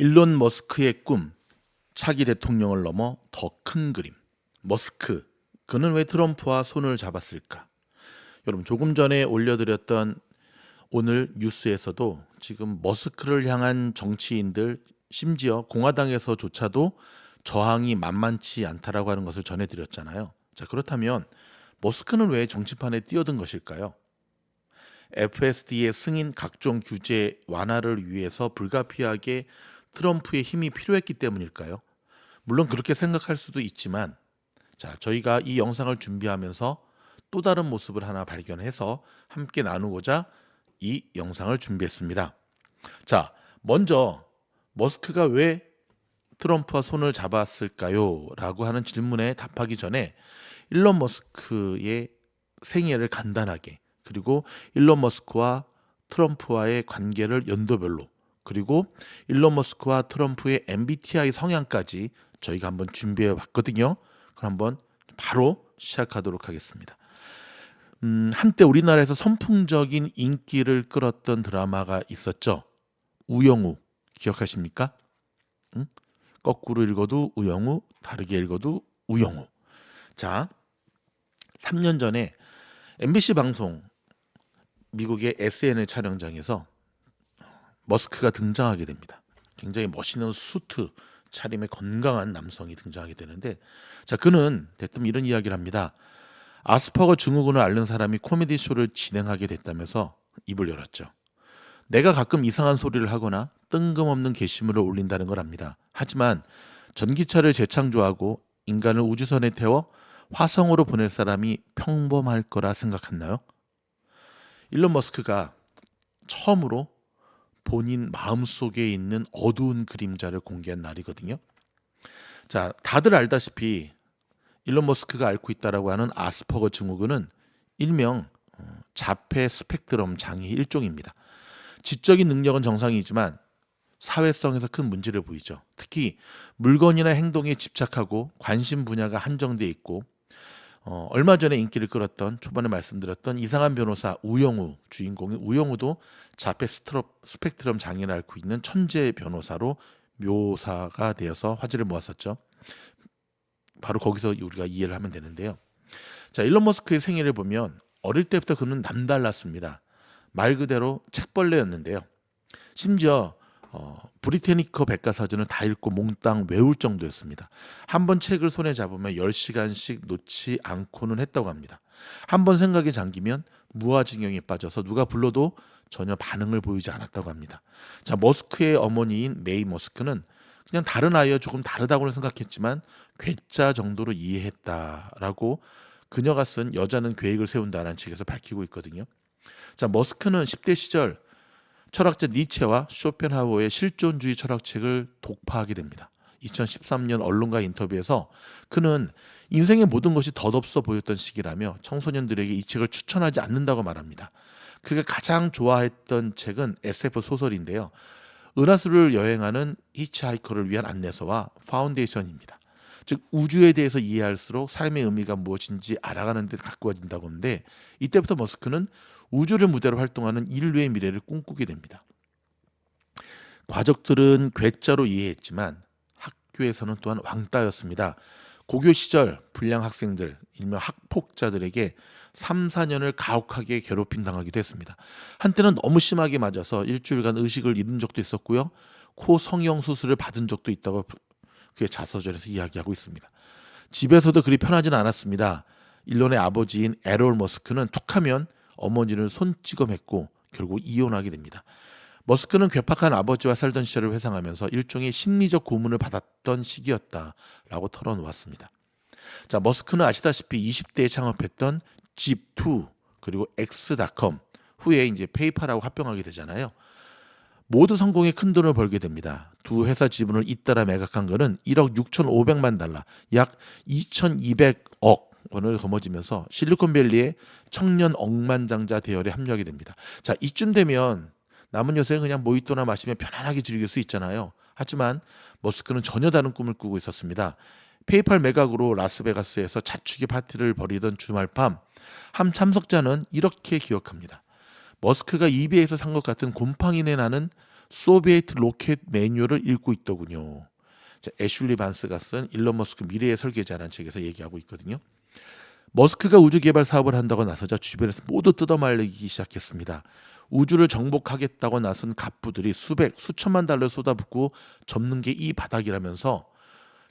일론 머스크의 꿈 차기 대통령을 넘어 더 큰 그림 머스크 그는 왜 트럼프와 손을 잡았을까 여러분 조금 전에 올려드렸던 오늘 뉴스에서도 지금 머스크를 향한 정치인들 심지어 공화당에서조차도 저항이 만만치 않다라고 하는 것을 전해드렸잖아요. 자 그렇다면 머스크는 왜 정치판에 뛰어든 것일까요? FSD의 승인 각종 규제 완화를 위해서 불가피하게 트럼프의 힘이 필요했기 때문일까요? 물론 그렇게 생각할 수도 있지만 자, 저희가 이 영상을 준비하면서 또 다른 모습을 하나 발견해서 함께 나누고자 이 영상을 준비했습니다. 자, 먼저 머스크가 왜 트럼프와 손을 잡았을까요? 라고 하는 질문에 답하기 전에 일론 머스크의 생애를 간단하게 그리고 일론 머스크와 트럼프와의 관계를 연도별로 그리고 일론 머스크와 트럼프의 MBTI 성향까지 저희가 한번 준비해 봤거든요. 그럼 한번 바로 시작하도록 하겠습니다. 음, 한때 우리나라에서 선풍적인 인기를 끌었던 드라마가 있었죠. 우영우 기억하십니까? 응? 거꾸로 읽어도 우영우, 다르게 읽어도 우영우. 자, 3년 전에 MBC 방송 미국의 SNL 촬영장에서 머스크가 등장하게 됩니다. 굉장히 멋있는 수트 차림의 건강한 남성이 등장하게 되는데 자 그는 대뜸 이런 이야기를 합니다. 아스퍼거 증후군을 앓는 사람이 코미디 쇼를 진행하게 됐다면서 입을 열었죠. 내가 가끔 이상한 소리를 하거나 뜬금없는 게시물을 올린다는 걸 압니다. 하지만 전기차를 재창조하고 인간을 우주선에 태워 화성으로 보낼 사람이 평범할 거라 생각했나요? 일론 머스크가 처음으로 본인 마음속에 있는 어두운 그림자를 공개한 날이거든요. 자, 다들 알다시피 일론 머스크가 앓고 있다라고 하는 아스퍼거 증후군은 일명 어, 자폐 스펙트럼 장애 일종입니다. 지적인 능력은 정상이지만 사회성에서 큰 문제를 보이죠. 특히 물건이나 행동에 집착하고 관심 분야가 한정돼 있고 어, 얼마 전에 인기를 끌었던 초반에 말씀드렸던 이상한 변호사 우영우 주인공인 우영우도 자폐 스펙트럼 장애를 앓고 있는 천재 변호사로 묘사가 되어서 화제를 모았었죠. 바로 거기서 우리가 이해를 하면 되는데요. 자, 일론 머스크의 생애를 보면 어릴 때부터 그는 남달랐습니다. 말 그대로 책벌레였는데요. 심지어 어, 브리테니커 백과사전을 다 읽고 몽땅 외울 정도였습니다. 한 번 책을 손에 잡으면 10시간씩 놓지 않고는 했다고 합니다. 한 번 생각에 잠기면 무아징역에 빠져서 누가 불러도 전혀 반응을 보이지 않았다고 합니다. 자, 머스크의 어머니인 메이 머스크는 그냥 다른 아이와 조금 다르다고는 생각했지만 괴짜 정도로 이해했다라고 그녀가 쓴 여자는 계획을 세운다라는 책에서 밝히고 있거든요. 자, 머스크는 10대 시절 철학자 니체와 쇼펜하우어의 실존주의 철학책을 독파하게 됩니다. 2013년 언론과 인터뷰에서 그는 인생의 모든 것이 덧없어 보였던 시기라며 청소년들에게 이 책을 추천하지 않는다고 말합니다. 그가 가장 좋아했던 책은 SF 소설인데요. 은하수를 여행하는 히치하이커를 위한 안내서와 파운데이션입니다. 즉 우주에 대해서 이해할수록 삶의 의미가 무엇인지 알아가는 데 가까워진다고 하는데 이때부터 머스크는 우주를 무대로 활동하는 인류의 미래를 꿈꾸게 됩니다. 과적들은 괴짜로 이해했지만 학교에서는 또한 왕따였습니다. 고교 시절 불량 학생들, 일명 학폭자들에게 3, 4년을 가혹하게 괴롭힘 당하기도 했습니다. 한때는 너무 심하게 맞아서 일주일간 의식을 잃은 적도 있었고요. 코 성형 수술을 받은 적도 있다고 그의 자서전에서 이야기하고 있습니다. 집에서도 그리 편하지는 않았습니다. 일론의 아버지인 에롤 머스크는 툭하면 어머니를 손찌검했고 결국 이혼하게 됩니다. 머스크는 괴팍한 아버지와 살던 시절을 회상하면서 일종의 심리적 고문을 받았던 시기였다라고 털어놓았습니다. 자, 머스크는 아시다시피 20대에 창업했던 집2 그리고 엑스닷컴 후에 이제 페이팔하고 합병하게 되잖아요. 모두 성공에 큰 돈을 벌게 됩니다. 두 회사 지분을 잇따라 매각한 것은 1억 6,500만 달러, 약 2,200억 원을 거머쥐면서 실리콘밸리의 청년 억만장자 대열에 합류하게 됩니다. 자, 이쯤 되면 남은 여생은 그냥 모히또나 마시며 편안하게 즐길 수 있잖아요. 하지만 머스크는 전혀 다른 꿈을 꾸고 있었습니다. 페이팔 매각으로 라스베가스에서 자축의 파티를 벌이던 주말 밤, 한 참석자는 이렇게 기억합니다. 머스크가 이베이에서 산 것 같은 곰팡이내 나는 소비에트 로켓 매뉴얼을 읽고 있더군요. 자, 애슐리 반스가 쓴 일론 머스크 미래의 설계자라는 책에서 얘기하고 있거든요. 머스크가 우주 개발 사업을 한다고 나서자 주변에서 모두 뜯어말리기 시작했습니다. 우주를 정복하겠다고 나선 갑부들이 수백, 수천만 달러 쏟아붓고 접는 게 이 바닥이라면서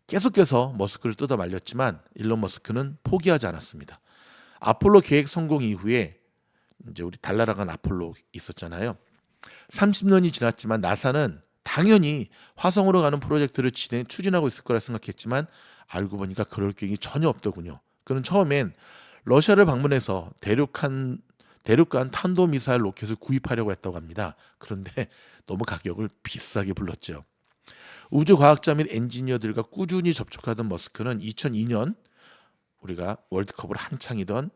계속해서 머스크를 뜯어 말렸지만 일론 머스크는 포기하지 않았습니다. 아폴로 계획 성공 이후에 이제 우리 달 날아간 아폴로 있었잖아요. 30년이 지났지만 나사는 당연히 화성으로 가는 프로젝트를 진행 추진하고 있을 거라 생각했지만 알고 보니까 그럴 계획이 전혀 없더군요. 그는 처음엔 러시아를 방문해서 대륙 한 대륙간 탄도 미사일 로켓을 구입하려고 했다고 합니다. 그런데 너무 가격을 비싸게 불렀죠. 우주 과학자 및 엔지니어들과 꾸준히 접촉하던 머스크는 2002년 우리가 월드컵을 한창이던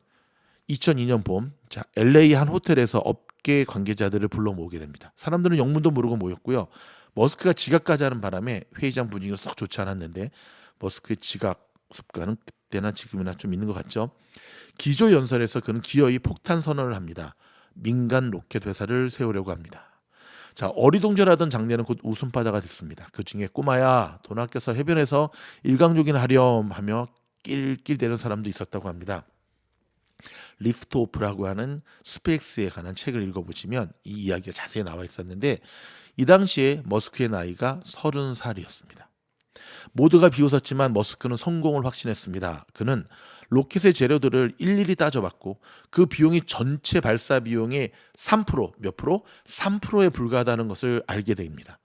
2002년 봄, 자 LA 한 호텔에서 업계 관계자들을 불러 모으게 됩니다. 사람들은 영문도 모르고 모였고요. 머스크가 지각까지 하는 바람에 회의장 분위기가 썩 좋지 않았는데 머스크의 지각 습관은 그때나 지금이나 좀 있는 것 같죠. 기조 연설에서 그는 기어이 폭탄 선언을 합니다. 민간 로켓 회사를 세우려고 합니다. 자 어리동절하던 장례는 곧 웃음바다가 됐습니다. 그 중에 꼬마야 돈 아껴서 해변에서 일광욕이나 하렴 하며 낄낄대는 사람도 있었다고 합니다. 리프트 오프라고 하는 스페이스에 관한 책을 읽어보시면 이 이야기가 자세히 나와 있었는데 이 당시에 머스크의 나이가 30살이었습니다. 모두가 비웃었지만 머스크는 성공을 확신했습니다. 그는 로켓의 재료들을 일일이 따져봤고 그 비용이 전체 발사 비용의 3%몇 프로? 3%에 불과하다는 것을 알게 됩니다.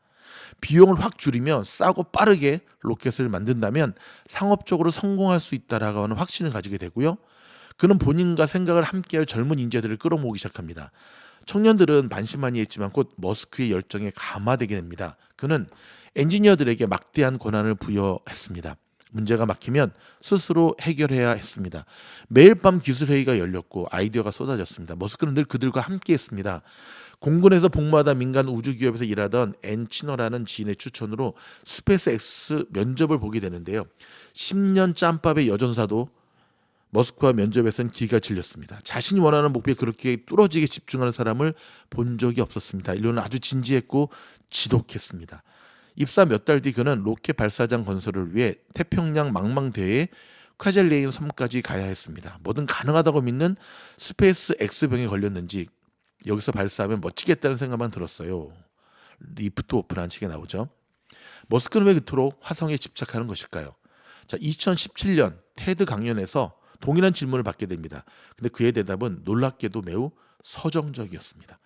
비용을 확 줄이면 싸고 빠르게 로켓을 만든다면 상업적으로 성공할 수 있다라고 하는 확신을 가지게 되고요. 그는 본인과 생각을 함께할 젊은 인재들을 끌어모으기 시작합니다. 청년들은 반신반의했지만 곧 머스크의 열정에 감화되게 됩니다. 그는 엔지니어들에게 막대한 권한을 부여했습니다. 문제가 막히면 스스로 해결해야 했습니다. 매일 밤 기술 회의가 열렸고 아이디어가 쏟아졌습니다. 머스크는 늘 그들과 함께 했습니다. 공군에서 복무하다 민간 우주 기업에서 일하던 앤 치너라는 지인의 추천으로 스페이스 X 면접을 보게 되는데요. 10년 짬밥의 여전사도 머스크와 면접에선 기가 질렸습니다. 자신이 원하는 목표에 그렇게 뚫어지게 집중하는 사람을 본 적이 없었습니다. 일론은 아주 진지했고 지독했습니다. 입사 몇 달 뒤 그는 로켓 발사장 건설을 위해 태평양 망망대해 콰젤레인 섬까지 가야 했습니다. 뭐든 가능하다고 믿는 스페이스 X병에 걸렸는지 여기서 발사하면 멋지겠다는 생각만 들었어요. 리프트 오프라는 책에 나오죠. 머스크는 왜 그토록 화성에 집착하는 것일까요? 자, 2017년 테드 강연에서 동일한 질문을 받게 됩니다. 근데 그의 대답은 놀랍게도 매우 서정적이었습니다.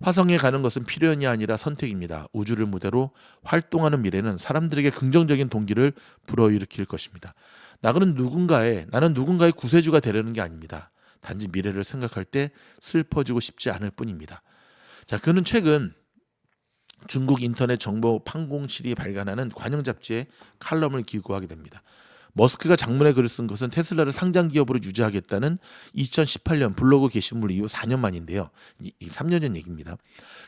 화성에 가는 것은 필연이 아니라 선택입니다. 우주를 무대로 활동하는 미래는 사람들에게 긍정적인 동기를 불어일으킬 것입니다. 나는 누군가의 나는 누군가의 구세주가 되려는 게 아닙니다. 단지 미래를 생각할 때 슬퍼지고 싶지 않을 뿐입니다. 자, 그는 최근 중국 인터넷 정보 판공실이 발간하는 관영 잡지에 칼럼을 기고하게 됩니다. 머스크가 장문에 글을 쓴 것은 테슬라를 상장 기업으로 유지하겠다는 2018년 블로그 게시물 이후 4년 만인데요. 이, 이 3년 전 얘기입니다.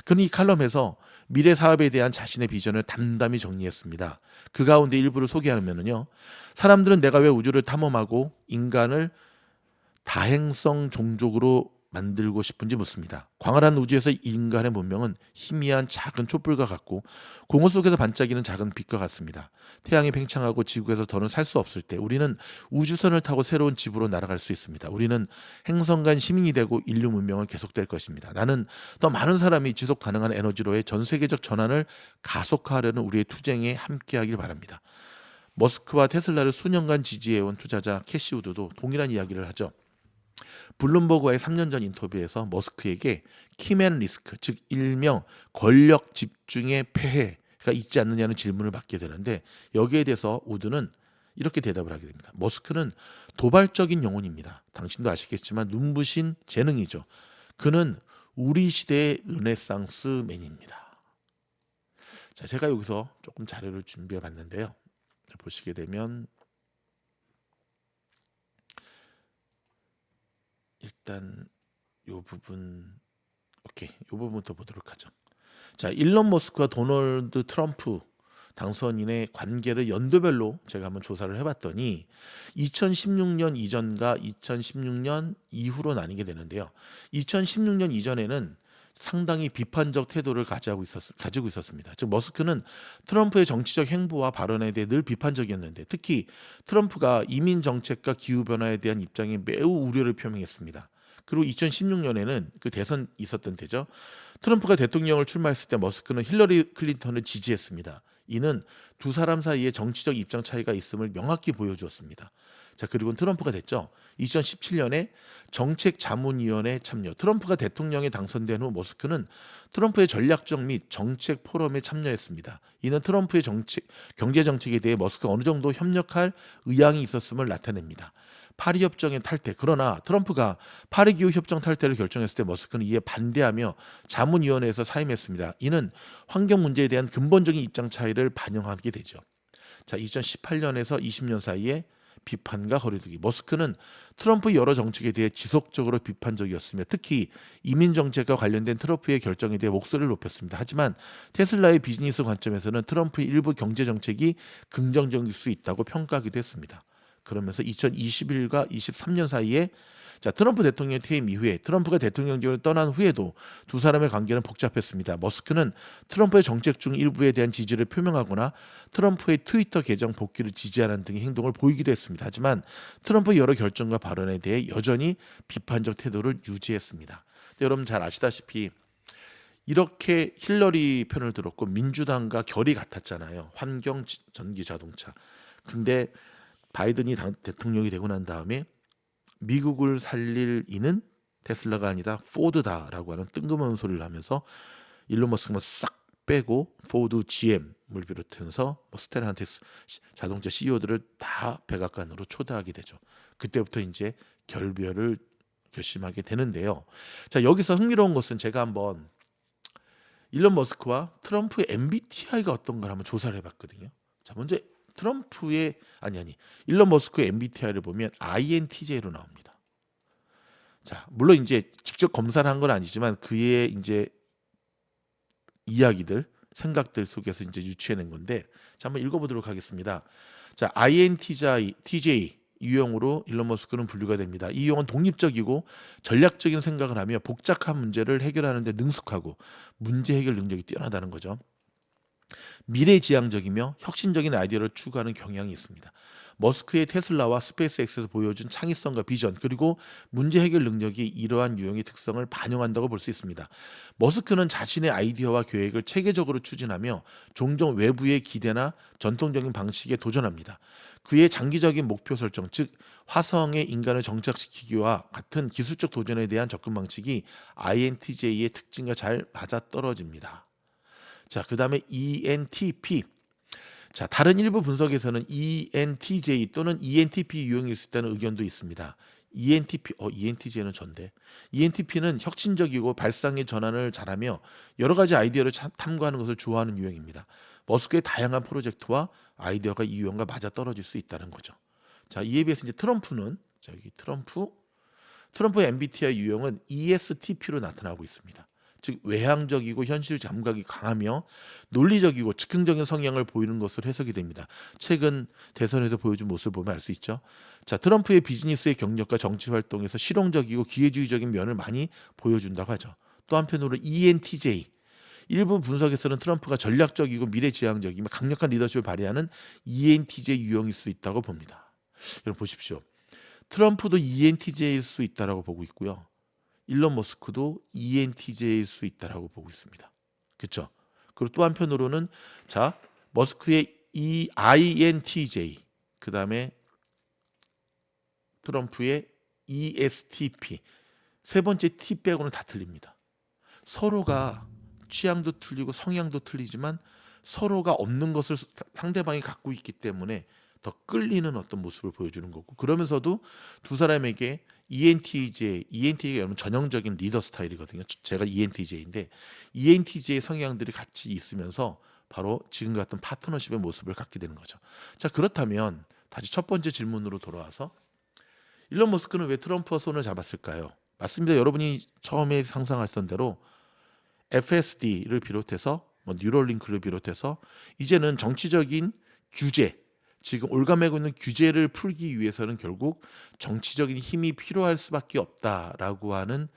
그는 이 칼럼에서 미래 사업에 대한 자신의 비전을 담담히 정리했습니다. 그 가운데 일부를 소개하면은요. 사람들은 내가 왜 우주를 탐험하고 인간을 다행성 종족으로 만들고 싶은지 묻습니다. 광활한 우주에서 인간의 문명은 희미한 작은 촛불과 같고 공허 속에서 반짝이는 작은 빛과 같습니다. 태양이 팽창하고 지구에서 더는 살 수 없을 때 우리는 우주선을 타고 새로운 집으로 날아갈 수 있습니다. 우리는 행성 간 시민이 되고 인류 문명은 계속될 것입니다. 나는 더 많은 사람이 지속 가능한 에너지로의 전 세계적 전환을 가속화하려는 우리의 투쟁에 함께하길 바랍니다. 머스크와 테슬라를 수년간 지지해온 투자자 캐시우드도 동일한 이야기를 하죠. 블룸버그와의 3년 전 인터뷰에서 머스크에게 키맨 리스크, 즉 일명 권력 집중의 폐해가 있지 않느냐는 질문을 받게 되는데 여기에 대해서 우드는 이렇게 대답을 하게 됩니다. 머스크는 도발적인 영혼입니다. 당신도 아시겠지만 눈부신 재능이죠. 그는 우리 시대의 르네상스 맨입니다. 자, 제가 여기서 조금 자료를 준비해 봤는데요. 보시게 되면 일단 요 부분 오케이 요 부분부터 보도록 하죠. 자 일론 머스크와 도널드 트럼프 당선인의 관계를 연도별로 제가 한번 조사를 해봤더니 2016년 이전과 2016년 이후로 나뉘게 되는데요. 2016년 이전에는 상당히 비판적 태도를 가지고 있었 가지고 있었습니다. 즉 머스크는 트럼프의 정치적 행보와 발언에 대해 늘 비판적이었는데 특히 트럼프가 이민 정책과 기후 변화에 대한 입장에 매우 우려를 표명했습니다. 그리고 2016년에는 그 대선 있었던 때죠. 트럼프가 대통령을 출마했을 때 머스크는 힐러리 클린턴을 지지했습니다. 이는 두 사람 사이에 정치적 입장 차이가 있음을 명확히 보여주었습니다. 자, 그리고 트럼프가 됐죠. 2017년에 정책 자문위원회 참여. 트럼프가 대통령에 당선된 후 머스크는 트럼프의 전략적 및 정책 포럼에 참여했습니다. 이는 트럼프의 정책, 경제 정책에 대해 머스크가 어느 정도 협력할 의향이 있었음을 나타냅니다. 파리 협정의 탈퇴. 그러나 트럼프가 파리 기후 협정 탈퇴를 결정했을 때 머스크는 이에 반대하며 자문위원회에서 사임했습니다. 이는 환경 문제에 대한 근본적인 입장 차이를 반영하게 되죠. 자, 2018년에서 20년 사이에 비판과 거리두기. 머스크는 트럼프 여러 정책에 대해 지속적으로 비판적이었으며 특히 이민 정책과 관련된 트럼프의 결정에 대해 목소리를 높였습니다. 하지만 테슬라의 비즈니스 관점에서는 트럼프의 일부 경제 정책이 긍정적일 수 있다고 평가하기도 했습니다. 그러면서 2021과 23년 사이에 자 트럼프 대통령 퇴임 이후에 트럼프가 대통령직을 떠난 후에도 두 사람의 관계는 복잡했습니다. 머스크는 트럼프의 정책 중 일부에 대한 지지를 표명하거나 트럼프의 트위터 계정 복귀를 지지하는 등의 행동을 보이기도 했습니다. 하지만 트럼프의 여러 결정과 발언에 대해 여전히 비판적 태도를 유지했습니다. 여러분 잘 아시다시피 이렇게 힐러리 편을 들었고 민주당과 결이 같았잖아요. 환경, 전기 자동차. 근데 바이든이 당, 대통령이 되고 난 다음에 미국을 살릴 이는 테슬라가 아니다 포드다라고 하는 뜬금없는 소리를 하면서 일론 머스크가 싹 빼고 포드, GM을 비롯해서 뭐 스텔란티스 자동차 CEO들을 다 백악관으로 초대하게 되죠. 그때부터 이제 결별을 결심하게 되는데요. 자 여기서 흥미로운 것은 제가 한번 일론 머스크와 트럼프의 MBTI가 어떤가 한번 조사를 해봤거든요. 자 먼저 트럼프의 아니 아니 일론 머스크의 MBTI를 보면 INTJ로 나옵니다. 자 물론 이제 직접 검사를 한 건 아니지만 그의 이제 이야기들 생각들 속에서 이제 유추해낸 건데 자 한번 읽어보도록 하겠습니다. 자 INTJ TJ 유형으로 일론 머스크는 분류가 됩니다. 이 유형은 독립적이고 전략적인 생각을 하며 복잡한 문제를 해결하는 데 능숙하고 문제 해결 능력이 뛰어나다는 거죠. 미래지향적이며 혁신적인 아이디어를 추구하는 경향이 있습니다. 머스크의 테슬라와 스페이스X에서 보여준 창의성과 비전 그리고 문제 해결 능력이 이러한 유형의 특성을 반영한다고 볼 수 있습니다. 머스크는 자신의 아이디어와 계획을 체계적으로 추진하며 종종 외부의 기대나 전통적인 방식에 도전합니다. 그의 장기적인 목표 설정, 즉 화성에 인간을 정착시키기와 같은 기술적 도전에 대한 접근 방식이 INTJ의 특징과 잘 맞아떨어집니다. 자, 그 다음에 ENTP. 자, 다른 일부 분석에서는 ENTJ 또는 ENTP 유형일 수 있다는 의견도 있습니다. ENTP, 어, ENTJ는 전데. ENTP는 혁신적이고 발상의 전환을 잘하며 여러 가지 아이디어를 탐구하는 것을 좋아하는 유형입니다. 머스크의 다양한 프로젝트와 아이디어가 이 유형과 맞아 떨어질 수 있다는 거죠. 자, 이에 비해서 이제 트럼프는 저기 트럼프 트럼프의 MBTI 유형은 ESTP로 나타나고 있습니다. 즉 외향적이고 현실 감각이 강하며 논리적이고 즉흥적인 성향을 보이는 것으로 해석이 됩니다. 최근 대선에서 보여준 모습을 보면 알 수 있죠. 자, 트럼프의 비즈니스의 경력과 정치 활동에서 실용적이고 기회주의적인 면을 많이 보여준다고 하죠. 또 한편으로 ENTJ 일부 분석에서는 트럼프가 전략적이고 미래지향적이며 강력한 리더십을 발휘하는 ENTJ 유형일 수 있다고 봅니다. 여러분 보십시오. 트럼프도 ENTJ일 수 있다라고 보고 있고요. 일론 머스크도 ENTJ일 수 있다라고 보고 있습니다. 그렇죠? 그리고 또 한편으로는 자 머스크의 이 INTJ 그 다음에 트럼프의 ESTP 세 번째 T 빼고는 다 틀립니다. 서로가 취향도 틀리고 성향도 틀리지만 서로가 없는 것을 상대방이 갖고 있기 때문에 더 끌리는 어떤 모습을 보여주는 거고 그러면서도 두 사람에게 ENTJ, ENTJ가 여러분 전형적인 리더 스타일이거든요. 제가 ENTJ인데 ENTJ의 성향들이 같이 있으면서 바로 지금 같은 파트너십의 모습을 갖게 되는 거죠. 자 그렇다면 다시 첫 번째 질문으로 돌아와서 일론 머스크는 왜 트럼프와 손을 잡았을까요? 맞습니다. 여러분이 처음에 상상하셨던 대로 FSD를 비롯해서 뭐 뉴럴링크를 비롯해서 이제는 정치적인 규제 지금 올가매고 있는 규제를 풀기 위해서는 결국 정치적인 힘이 필요할 수밖에 없다라고 하는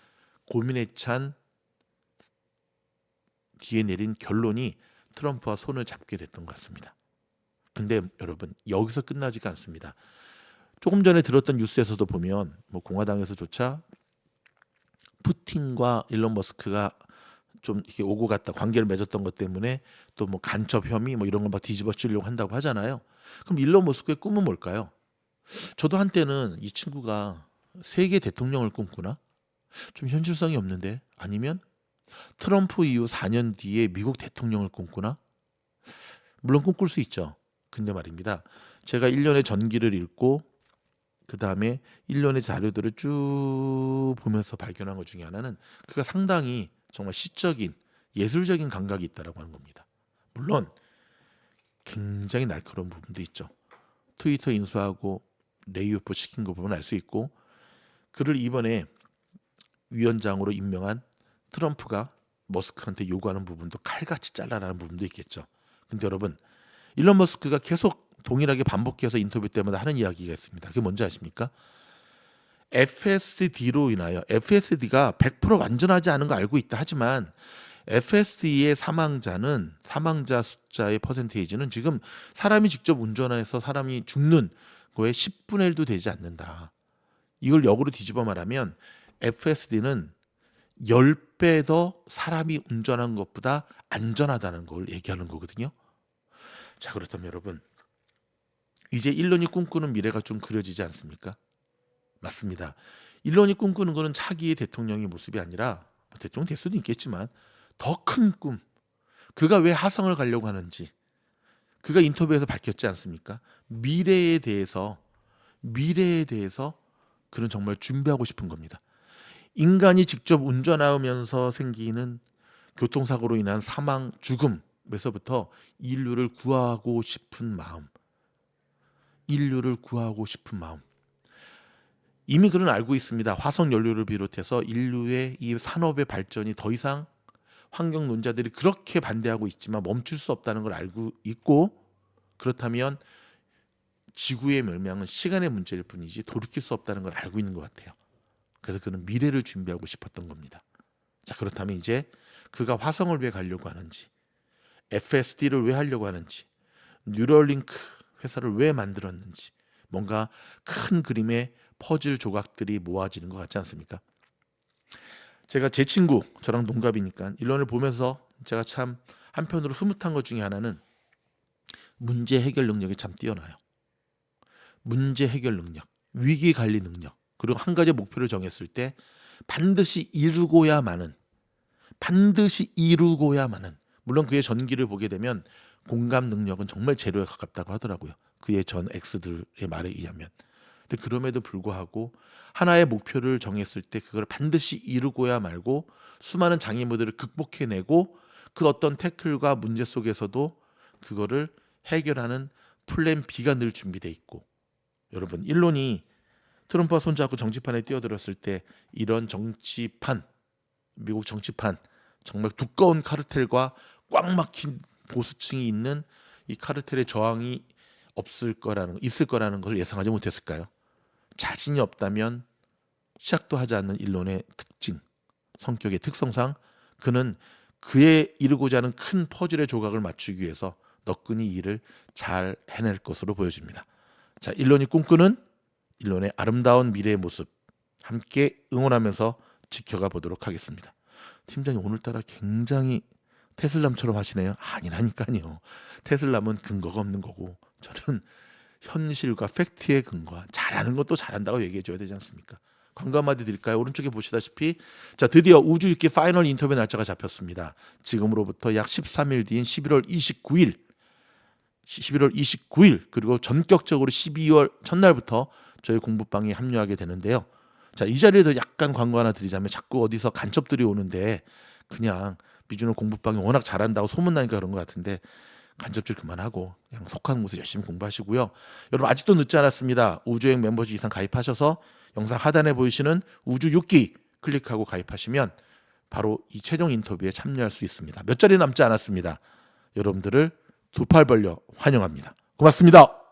고민에 찬 뒤에 내린 결론이 트럼프와 손을 잡게 됐던 것 같습니다. 근데 여러분 여기서 끝나지가 않습니다. 조금 전에 들었던 뉴스에서도 보면 뭐 공화당에서조차 푸틴과 일론 머스크가 좀 이렇게 오고 갔다 관계를 맺었던 것 때문에 또 뭐 간첩 혐의 뭐 이런 거막 뒤집어 쓰려고 한다고 하잖아요. 그럼 일론 머스크의 꿈은 뭘까요? 저도 한때는 이 친구가 세계 대통령을 꿈꾸나? 좀 현실성이 없는데 아니면 트럼프 이후 4년 뒤에 미국 대통령을 꿈꾸나? 물론 꿈꿀 수 있죠. 근데 말입니다. 제가 1년의 전기를 읽고 그 다음에 1년의 자료들을 쭉 보면서 발견한 것 중에 하나는 그가 상당히 정말 시적인 예술적인 감각이 있다라고 하는 겁니다. 물론 굉장히 날카로운 부분도 있죠. 트위터 인수하고 레이오프 시킨 거 보면 알 수 있고 그를 이번에 위원장으로 임명한 트럼프가 머스크한테 요구하는 부분도 칼같이 잘라라는 부분도 있겠죠. 근데 여러분 일론 머스크가 계속 동일하게 반복해서 인터뷰 때마다 하는 이야기가 있습니다. 그게 뭔지 아십니까? FSD로 인하여 FSD가 100% 완전하지 않은 거 알고 있다 하지만 FSD의 사망자는 사망자 숫자의 퍼센테이지는 지금 사람이 직접 운전해서 사람이 죽는 거의 10분의 1도 되지 않는다. 이걸 역으로 뒤집어 말하면 FSD는 10배 더 사람이 운전한 것보다 안전하다는 걸 얘기하는 거거든요. 자, 그렇다면 여러분 이제 일론이 꿈꾸는 미래가 좀 그려지지 않습니까? 맞습니다. 일론이 꿈꾸는 것은 차기의 대통령의 모습이 아니라 뭐 대통령 될 수도 있겠지만 더 큰 꿈. 그가 왜 하성을 가려고 하는지 그가 인터뷰에서 밝혔지 않습니까? 미래에 대해서 미래에 대해서 그는 정말 준비하고 싶은 겁니다. 인간이 직접 운전하면서 생기는 교통사고로 인한 사망, 죽음에서부터 인류를 구하고 싶은 마음, 인류를 구하고 싶은 마음. 이미 그는 알고 있습니다. 화석 연료를 비롯해서 인류의 이 산업의 발전이 더 이상 환경 논자들이 그렇게 반대하고 있지만 멈출 수 없다는 걸 알고 있고 그렇다면 지구의 멸망은 시간의 문제일 뿐이지 돌이킬 수 없다는 걸 알고 있는 것 같아요. 그래서 그는 미래를 준비하고 싶었던 겁니다. 자 그렇다면 이제 그가 화성을 왜 가려고 하는지, FSD를 왜 하려고 하는지, 뉴럴링크 회사를 왜 만들었는지, 뭔가 큰 그림의 퍼즐 조각들이 모아지는 것 같지 않습니까? 제가 제 친구 저랑 동갑이니까 일론을 보면서 제가 참 한편으로 흐뭇한 것 중에 하나는 문제 해결 능력이 참 뛰어나요. 문제 해결 능력, 위기 관리 능력, 그리고 한 가지 목표를 정했을 때 반드시 이루고야만은 반드시 이루고야만은 물론 그의 전기를 보게 되면 공감 능력은 정말 제로에 가깝다고 하더라고요. 그의 전 엑스들의 말에 의하면. 근데 그럼에도 불구하고 하나의 목표를 정했을 때 그걸 반드시 이루고야 말고 수많은 장애물들을 극복해내고 그 어떤 태클과 문제 속에서도 그거를 해결하는 플랜 B가 늘 준비돼 있고 여러분 일론이 트럼프와 손잡고 정치판에 뛰어들었을 때 이런 정치판 미국 정치판 정말 두꺼운 카르텔과 꽉 막힌 보수층이 있는 이 카르텔의 저항이 없을 거라는 있을 거라는 것을 예상하지 못했을까요? 자신이 없다면 시작도 하지 않는 일론의 특징, 성격의 특성상 그는 그의 이루고자 하는 큰 퍼즐의 조각을 맞추기 위해서 너끈히 일을 잘 해낼 것으로 보여집니다. 자, 일론이 꿈꾸는 일론의 아름다운 미래의 모습 함께 응원하면서 지켜가 보도록 하겠습니다. 팀장님 오늘따라 굉장히 테슬람처럼 하시네요. 아니라니까요. 테슬람은 근거가 없는 거고 저는 현실과 팩트에 근거한 잘하는 것도 잘한다고 얘기해 줘야 되지 않습니까? 광고 한마디 드릴까요? 오른쪽에 보시다시피 자 드디어 우주 육기 파이널 인터뷰 날짜가 잡혔습니다. 지금으로부터 약 13일 뒤인 11월 29일 11월 29일 그리고 전격적으로 12월 첫날부터 저희 공부방에 합류하게 되는데요. 자, 이 자리에서 약간 광고 하나 드리자면 자꾸 어디서 간첩들이 오는데 그냥 미준호 공부방이 워낙 잘한다고 소문나니까 그런 것 같은데 간접질 그만하고 그냥 속하는 곳에 열심히 공부하시고요. 여러분 아직도 늦지 않았습니다. 우주행 멤버십 이상 가입하셔서 영상 하단에 보이시는 우주 6기 클릭하고 가입하시면 바로 이 최종 인터뷰에 참여할 수 있습니다. 몇 자리 남지 않았습니다. 여러분들을 두 팔 벌려 환영합니다. 고맙습니다.